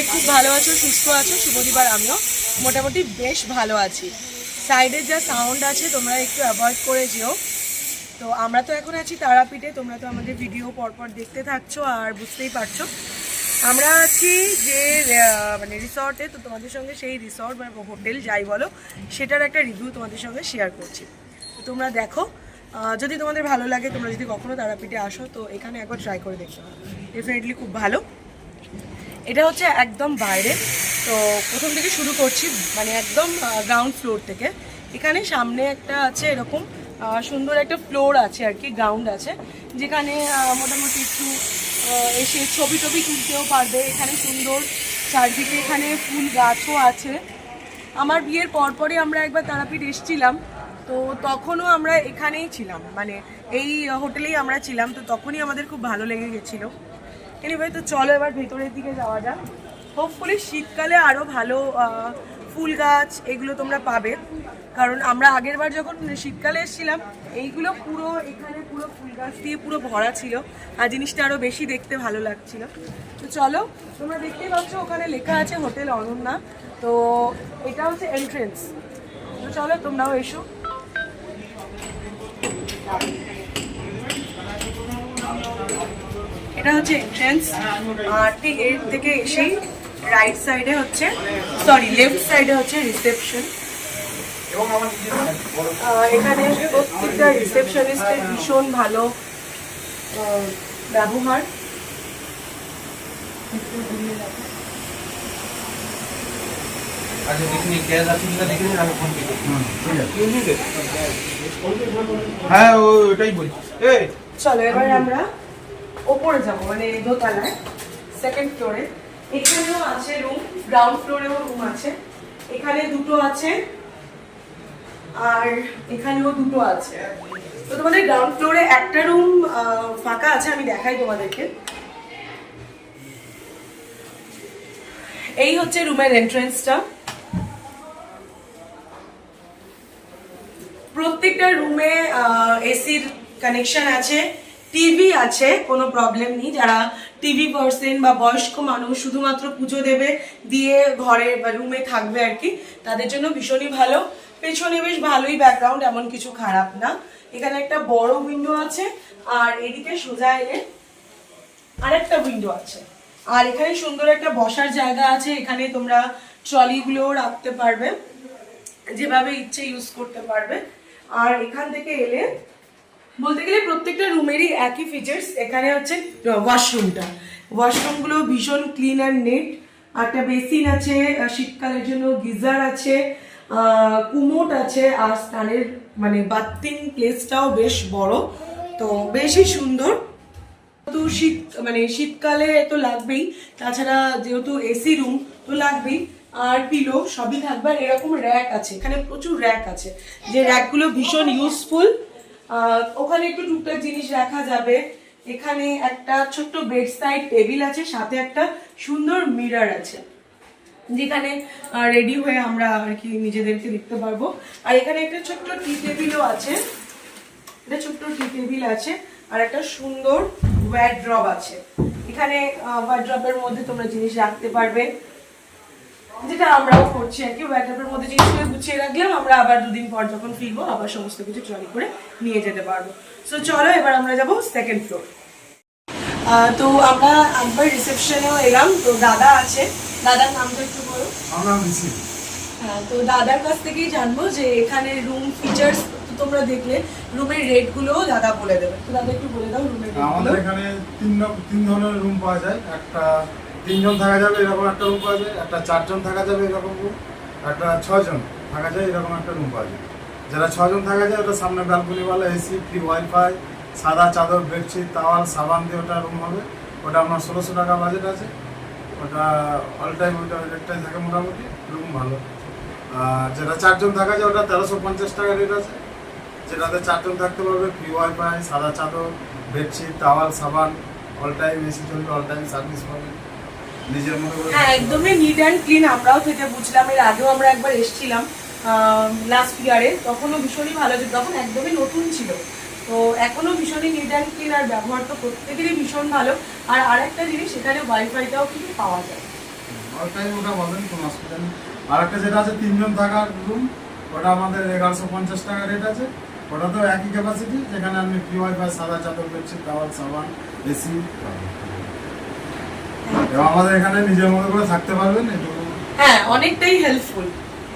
সবাই খুব ভালো আছো, সুস্থ আছো শুভদিবার আমিও। মোটামুটি বেশ ভালো আছি। সাইডের যা সাউন্ড আছে, তোমরা একটু অ্যাভয়েড করে যেও। তো আমরা তো এখন আছি তারাপীঠে, তোমরা তো আমাদের ভিডিও পরপর দেখতে থাকছো আর বুঝতেই পারছ। আমরা আছি যে মানে রিসর্টে তো তোমাদের সঙ্গে সেই রিসর্ট মানে হোটেল যাই বলো, সেটার একটা রিভিউ তোমাদের সঙ্গে শেয়ার করছি। তো তোমরা দেখো যদি তোমাদের ভালো লাগে, তোমরা যদি কখনো তারাপীঠে আসো, তো এখানে একবার ট্রাই করে পারো। ডেফিনেটলি খুব ভালো। এটা হচ্ছে একদম বাইরে। তো প্রথম থেকে শুরু করছি মানে একদম গ্রাউন্ড ফ্লোর থেকে। এখানে সামনে একটা আছে এরকম সুন্দর একটা ফ্লোর আছে আর কি গ্রাউন্ড আছে। যেখানে মোটামুটি একটু এসে ছবি টবি তুলতেও পারবে। এখানে সুন্দর, চারদিকে এখানে ফুল গাছও আছে। আমার বিয়ের পরপরই আমরা একবার তারাপীঠ এসেছিলাম। তো তখনও আমরা এখানেই ছিলাম। মানে এই হোটেলেই আমরা ছিলাম। তো তখনই আমাদের খুব ভালো লেগে গেছিল। এনিওয়ে তো চলো এবার ভেতরের দিকে যাওয়া যাক। হোপফুলি শীতকালে আরও ভালো ফুল গাছ এগুলো তোমরা পাবে। কারণ আমরা আগের বার যখন শীতকালে এসেছিলাম, এইগুলো পুরো এখানে পুরো ফুল গাছ দিয়ে পুরো ভরা ছিল। আর জিনিসটা আরও বেশি দেখতে ভালো লাগছিল। তো চলো, তোমরা দেখতে পাচ্ছ ওখানে লেখা আছে হোটেল অনন্যা। তো এটা হচ্ছে এন্ট্রেন্স তো চলো তোমরাও এসো। এটা হচ্ছে এন্ট্রেন্স আর ঠিক এর থেকে এসেই রাইট সাইডে হচ্ছে সরি লেফট সাইডে হচ্ছে রিসেপশন এখানে প্রত্যেকটা রিসেপশনিস্টের ভীষণ ভালো ব্যবহার। আচ্ছা হ্যাঁ ওটাই বলছি। চলো এবার আমরা ওপরে যাব মানে দোতলায় সেকেন্ড ফ্লোরে এখানেও আছে রুম গ্রাউন্ড ফ্লোরেও রুম আছে। এখানে দুটো আছে, আর এখানেও দুটো আছে। তো তোমাদের গ্রাউন্ড ফ্লোরে একটা রুম ফাঁকা আছে, আমি দেখাই তোমাদেরকে। এই হচ্ছে রুমের এন্ট্রেন্সটা প্রত্যেকটা রুমে এসির কানেকশন আছে। টিভি আছে, কোনো প্রবলেম নেই। যারা টিভি পার্সেন বা বয়স্ক মানুষ শুধুমাত্র পুজো দেবে, দিয়ে ঘরে বা রুমে থাকবে আর কি, তাদের জন্য ভীষণই ভালো। পেছনে বেশ ভালোই ব্যাকগ্রাউন্ড এমন কিছু খারাপ না। এখানে একটা বড় উইন্ডো আছে, আর এদিকে সোজা এলে আরেকটা উইন্ডো আছে। আর এখানে সুন্দর একটা বসার জায়গা আছে, এখানে তোমরা ট্রলিগুলো রাখতে পারবে, যেভাবে ইচ্ছে ইউজ করতে পারবে। আর এখান থেকে এলে বলতে গেলে প্রত্যেকটা রুমেরই একই ফিচার্স এখানে হচ্ছে ওয়াশরুমটা ওয়াশরুমগুলো ভীষণ ক্লিন অ্যান্ড নেট একটা বেসিন আছে শীতকালের জন্য গিজার আছে কুমোট আছে, আর স্নানের মানে বাথিং প্লেসটাও বেশ বড়। তো বেশি সুন্দর। তো শীত মানে শীতকালে তো লাগবেই, তাছাড়া যেহেতু এসি রুম তো লাগবেই। আর পিলো সবই থাকবে। আর এরকম র্যাক আছে। এখানে প্রচুর র্যাক আছে। যে র্যাকগুলো ভীষণ ইউজফুল ওখানে একটু টুকটাক জিনিস রাখা যাবে। এখানে একটা ছোট্ট বেড সাইড টেবিল আছে, সাথে একটা সুন্দর মিরর আছে। যেখানে রেডি হয়ে আমরা আর কি নিজেদেরকে দেখতে পারব। আর এখানে একটা ছোট্ট টি টেবিলও আছে। এটা ছোট্ট টি টেবিল আছে, আর একটা সুন্দর ওয়ার্ড্রপ আছে। এখানে ওয়ার্ড্রপের মধ্যে তোমরা জিনিস রাখতে পারবে। যেটা আমরাও করছি আর কি ওয়ার্ড্রপের মধ্যে জিনিসগুলো গুছিয়ে রাখলাম আমরা আবার দুদিন পর যখন ফিরবো আবার সমস্ত কিছু ট্রলি করে নিয়ে যেতে পারব। সো চলো এবার আমরা যাব সেকেন্ড ফ্লোর তো আমরা একবার রিসেপশনেও এলাম তো দাদা আছে। দাদার নামটা একটু বলো। হ্যাঁ তো দাদার কাছ থেকেই জানব যে এখানে রুম ফিচার্স তোমরা দেখলে রুমের রেট গুলোও দাদা বলে দেবে। তো দাদা একটু বলে দাও রুমের আমাদের এখানে তিন তিন ধরনের রুম পাওয়া যায়। একটা তিনজন থাকা যাবে এরকম একটা রুম পাওয়া যায়, একটা চারজন থাকা যাবে এরকম রুম একটা ছজন থাকা যায় এরকম একটা রুম পাওয়া যায়। যারা ছজন থাকা যায়, ওটা সামনে ব্যালকনিওয়ালা এসি ফ্রি ওয়াইফাই সাদা চাদর বেডশিট তাওয়াল সাবান দিয়ে ওটা রুম হবে। ওটা আপনার ষোলোশো টাকা বাজেট আছে। ওটা অল টাইম ওইটা রেটটাই থাকে মোটামুটি রুম ভালো। আর যেটা চারজন থাকা যায়, ওটা তেরোশো পঞ্চাশ টাকা রেট আছে। যেটাতে চারজন থাকতে পারবে ফ্রি ওয়াইফাই সাদা চাদর বেডশিট টাওয়াল সাবান অল টাইম এসি চলবে অল টাইম সার্ভিস পাবে। নিজের মতো করে হ্যাঁ একদমই নিট অ্যান্ড ক্লিন আমরাও থেকে বুঝলাম। এর আগেও আমরা একবার এসেছিলাম লাস্ট ইয়ারে তখনও ভীষণই ভালো ছিল তখন একদমই নতুন ছিল। তো তো এখনও ভীষণই নিট অ্যান্ড ক্লিন আর ব্যবহার তো প্রত্যেকেরই ভীষণ ভালো। আর আরেকটা জিনিস সেখানে ওয়াইফাইটাও কিন্তু পাওয়া যায়। ওটাই ওটা বলবেন কোনো অসুবিধা নেই। আর একটা যেটা আছে তিনজন থাকার রুম ওটা আমাদের এগারোশো পঞ্চাশ টাকা রেট আছে। ওটা তো একই ক্যাপাসিটি যেখানে আপনি ফ্রি ওয়াইফাই সাদা চাদর বেডশিট টাওয়াল সাবান এসি এবং আমাদের এখানে নিজের মতো করে থাকতে পারবেন হ্যাঁ অনেকটাই হেল্পফুল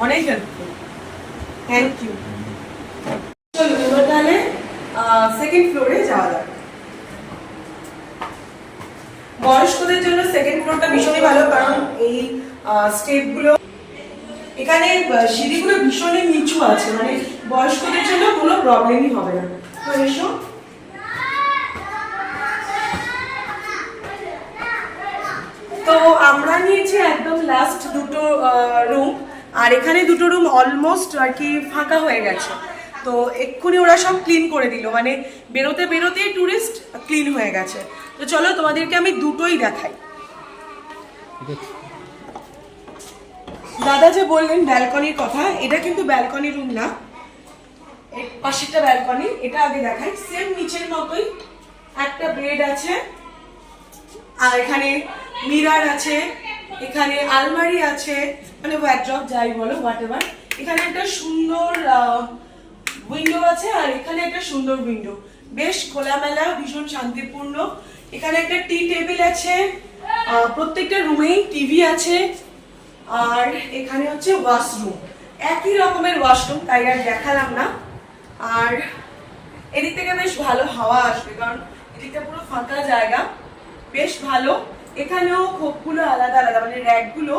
অনেক হেল্পফুল থ্যাংক ইউ চলুন এবার তাহলে সেকেন্ড ফ্লোরে যাওয়া যাক। বয়স্কদের জন্য সেকেন্ড ফ্লোরটা ভীষণই ভালো, কারণ এই স্টেপগুলো এখানে সিঁড়িগুলো ভীষণই নিচু আছে মানে বয়স্কদের জন্য কোনো প্রবলেমই হবে না। এসো। নিয়েছি একদম লাস্ট দুটো রুম আর এখানে দুটো রুম অলমোস্ট আর কি ফাঁকা হয়ে গেছে। তো এক্ষুনি ওরা সব ক্লিন করে দিল। মানে বেরোতে বেরোতেই টুরিস্ট ক্লিন হয়ে গেছে। তো চলো তোমাদেরকে আমি দুটোই দেখাই। দাদা যে বললেন ব্যালকনির কথা, এটা কিন্তু ব্যালকনি রুম না। পাশেরটা ব্যালকনি এটা আগে দেখাই। সেম নিচের মতোই একটা বেড আছে। আর এখানে মিরার আছে। এখানে আলমারি আছে মানে ওয়ার্ড্রপ যাই বলো হোয়াট এখানে একটা সুন্দর উইন্ডো আছে আর এখানে একটা সুন্দর উইন্ডো বেশ খোলামেলা, ভীষণ শান্তিপূর্ণ। এখানে একটা টি টেবিল আছে প্রত্যেকটা রুমেই টিভি আছে, আর এখানে হচ্ছে ওয়াশরুম একই রকমের ওয়াশরুম তাই আর দেখালাম না। আর এদিক থেকে বেশ ভালো হাওয়া আসবে, কারণ এদিকটা পুরো ফাঁকা জায়গা। বেশ ভালো। এখানেও খোপগুলো আলাদা আলাদা মানে র্যাকগুলো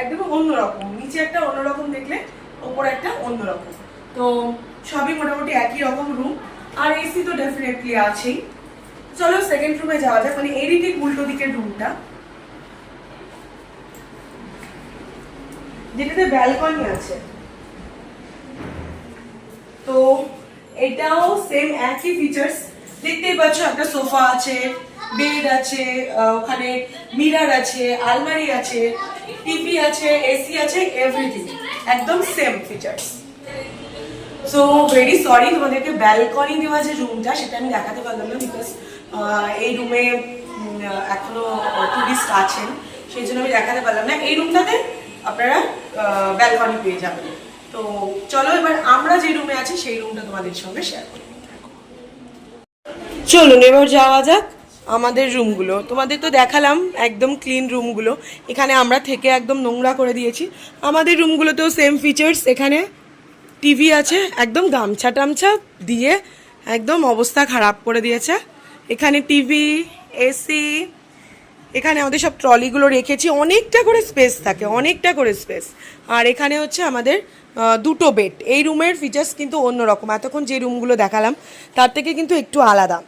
একদম অন্যরকম। নিচে একটা অন্যরকম দেখলে, ওপরে একটা অন্যরকম। তো সবই মোটামুটি একই রকম রুম আর এসি তো ডেফিনেটলি আছেই। চলো সেকেন্ড রুমে যাওয়া যাক। মানে এরই ঠিক উল্টো দিকের রুমটা যেটাতে ব্যালকনি আছে। তো এটাও সেম একই ফিচার্স দেখতেই পাচ্ছ একটা সোফা আছে। বেড আছে ওখানে মিরার আছে, আলমারি আছে, টিভি আছে, এসি আছে এভরিথিং একদম same features so very sorry তোমাদেরকে ব্যালকনি দেওয়া যে রুমটা সেটা আমি দেখাতে পারলাম না বিকজ এই রুমে এখনও টুরিস্ট আছেন, সেই জন্য আমি দেখাতে পারলাম না। এই রুমটাতে আপনারা ব্যালকনি পেয়ে যাবেন। তো চলো এবার আমরা যে রুমে আছি, সেই রুমটা তোমাদের সঙ্গে শেয়ার করি। চলুন, এবার যাওয়া যাক। আমাদের রুমগুলো। তোমাদের তো দেখালাম একদম ক্লিন রুমগুলো। এখানে আমরা থেকে একদম নোংরা করে দিয়েছি। আমাদের রুমগুলোতেও সেম ফিচার্স এখানে টিভি আছে, একদম গামছা টামছা দিয়ে একদম অবস্থা খারাপ করে দিয়েছে। এখানে টিভি এসি এখানে আমাদের সব ট্রলিগুলো রেখেছি। অনেকটা করে স্পেস থাকে, অনেকটা করে স্পেস আর এখানে হচ্ছে আমাদের দুটো বেড এই রুমের ফিচার্স কিন্তু অন্যরকম। এতক্ষণ যে রুমগুলো দেখালাম, তার থেকে কিন্তু একটু আলাদা।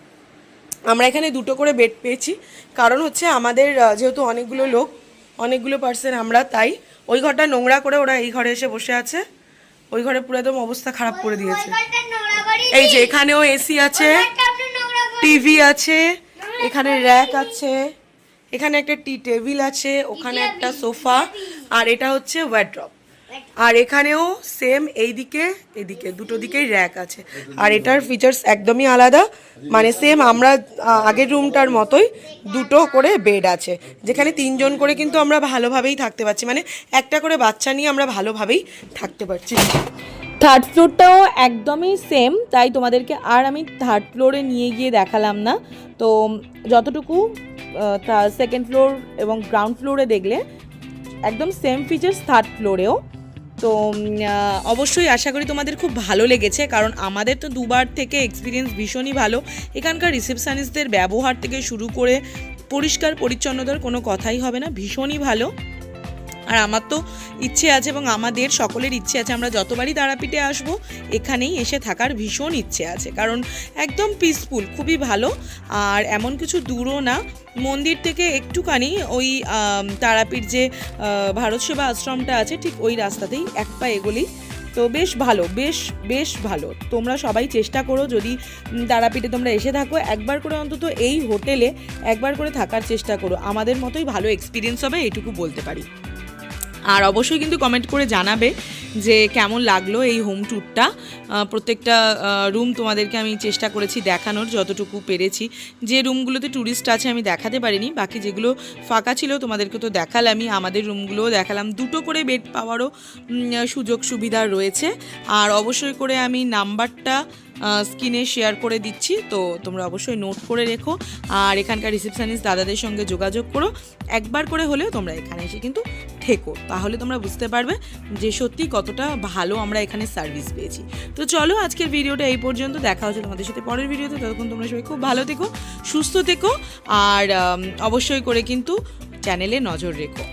আমরা এখানে দুটো করে বেড পেয়েছি। কারণ হচ্ছে আমাদের যেহেতু অনেকগুলো লোক, অনেকগুলো পার্সেন আমরা, তাই ওই ঘরটা নোংরা করে ওরা এই ঘরে এসে বসে আছে। ওই ঘরে পুরো একদম অবস্থা খারাপ করে দিয়েছে। এই যে এখানেও এসি আছে টিভি আছে, এখানে র্যাক আছে, এখানে একটা টি টেবিল আছে, ওখানে একটা সোফা আর এটা হচ্ছে ওয়ার্ড্রপ আর এখানেও সেম এইদিকে, এদিকে, দুটো দিকেই র্যাক আছে। আর এটার ফিচার্স একদমই আলাদা। মানে সেম আমরা আগের রুমটার মতোই দুটো করে বেড আছে। যেখানে তিনজন করে কিন্তু আমরা ভালোভাবেই থাকতে পারছি। মানে একটা করে বাচ্চা নিয়ে আমরা ভালোভাবেই থাকতে পারছি। থার্ড ফ্লোরটাও একদমই সেম তাই তোমাদেরকে আর আমি থার্ড ফ্লোরে নিয়ে গিয়ে দেখালাম না। তো যতটুকু সেকেন্ড ফ্লোর এবং গ্রাউন্ড ফ্লোরে দেখলে, একদম সেম ফিচার্স থার্ড ফ্লোরেও তো অবশ্যই আশা করি তোমাদের খুব ভালো লেগেছে, কারণ আমাদের তো দুবার থেকে এক্সপিরিয়েন্স ভীষণই ভালো। এখানকার রিসেপশানিস্টদের ব্যবহার থেকে শুরু করে পরিষ্কার পরিচ্ছন্নতার কোনো কথাই হবে না, ভীষণই ভালো। আর আমার তো ইচ্ছে আছে এবং আমাদের সকলের ইচ্ছে আছে, আমরা যতবারই তারাপীঠে আসব, এখানেই এসে থাকার ভীষণ ইচ্ছে আছে। কারণ একদম পিসফুল খুবই ভালো। আর এমন কিছু দূরও না। মন্দির থেকে একটুখানি ওই তারাপীঠ যে ভারত সেবা আশ্রমটা আছে, ঠিক ওই রাস্তাতেই এক পা এগোলেই তো বেশ ভালো, বেশ বেশ ভালো। তোমরা সবাই চেষ্টা করো যদি তারাপীঠে তোমরা এসে থাকো, একবার করে অন্তত এই হোটেলে একবার করে থাকার চেষ্টা করো। আমাদের মতোই ভালো এক্সপিরিয়েন্স হবে, এটুকু বলতে পারি। আর অবশ্যই কিন্তু কমেন্ট করে জানাবে যে কেমন লাগল এই হোম ট্যুরটা প্রত্যেকটা রুম তোমাদেরকে আমি চেষ্টা করেছি দেখানোর, যতটুকু পেরেছি। যে রুমগুলোতে ট্যুরিস্ট আছে আমি দেখাতে পারিনি, বাকি যেগুলো ফাঁকা ছিল তোমাদেরকে তো দেখালামই। আমাদের রুমগুলোও দেখালাম। দুটো করে বেড পাওয়ারও সুযোগ সুবিধা রয়েছে। আর অবশ্যই করে আমি নাম্বারটা স্ক্রিনে শেয়ার করে দিচ্ছি। তো তোমরা অবশ্যই নোট করে রেখো। আর এখানকার রিসেপশনিস্ট দাদাদের সঙ্গে যোগাযোগ করো। একবার করে হলেও তোমরা এখানে এসে কিন্তু থেকো তাহলে তোমরা বুঝতে পারবে যে সত্যি কতটা ভালো আমরা এখানে সার্ভিস পেয়েছি। তো চলো আজকের ভিডিওটা এই পর্যন্ত, দেখা হচ্ছে তোমাদের সাথে পরের ভিডিওতে ততক্ষণ তোমরা সবাই খুব ভালো থেকো, সুস্থ থেকো, আর অবশ্যই করে কিন্তু চ্যানেলে নজর রেখো।